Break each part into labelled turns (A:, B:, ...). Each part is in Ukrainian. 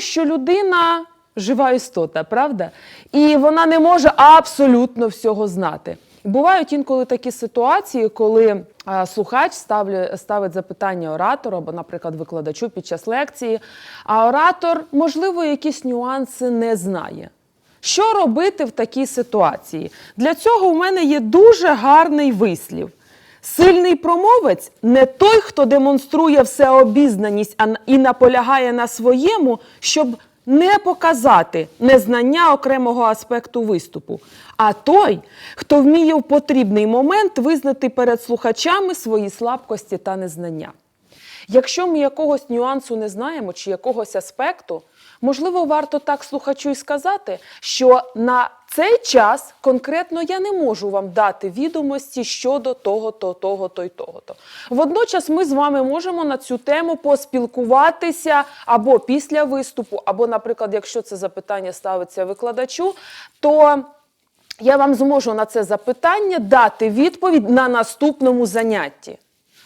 A: що людина жива істота, правда? І вона не може абсолютно всього знати. Бувають інколи такі ситуації, коли а, слухач ставить запитання оратору або, наприклад, викладачу під час лекції, а оратор, можливо, якісь нюанси не знає. Що робити в такій ситуації? Для цього в мене є дуже гарний вислів. Сильний промовець не той, хто демонструє всеобізнаність і наполягає на своєму, щоб не показати незнання окремого аспекту виступу, а той, хто вміє в потрібний момент визнати перед слухачами свої слабкості та незнання. Якщо ми якогось нюансу не знаємо чи якогось аспекту, можливо, варто так слухачу і сказати, що на цей час конкретно я не можу вам дати відомості щодо того-то, того-то і того-то. Водночас ми з вами можемо на цю тему поспілкуватися або після виступу, або, наприклад, якщо це запитання ставиться викладачу, то я вам зможу на це запитання дати відповідь на наступному занятті.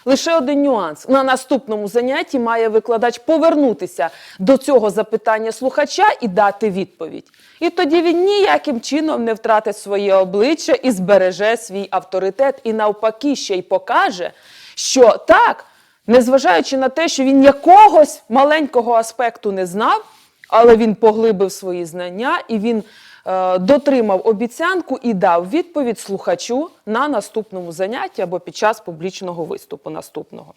A: Лише один нюанс. На наступному занятті має викладач повернутися до цього запитання слухача і дати відповідь. І тоді він ніяким чином не втратить своє обличчя і збереже свій авторитет, і навпаки ще й покаже, що так, незважаючи на те, що він якогось маленького аспекту не знав, але він поглибив свої знання і він е, дотримав обіцянку і дав відповідь слухачу на наступному занятті або під час публічного виступу наступного.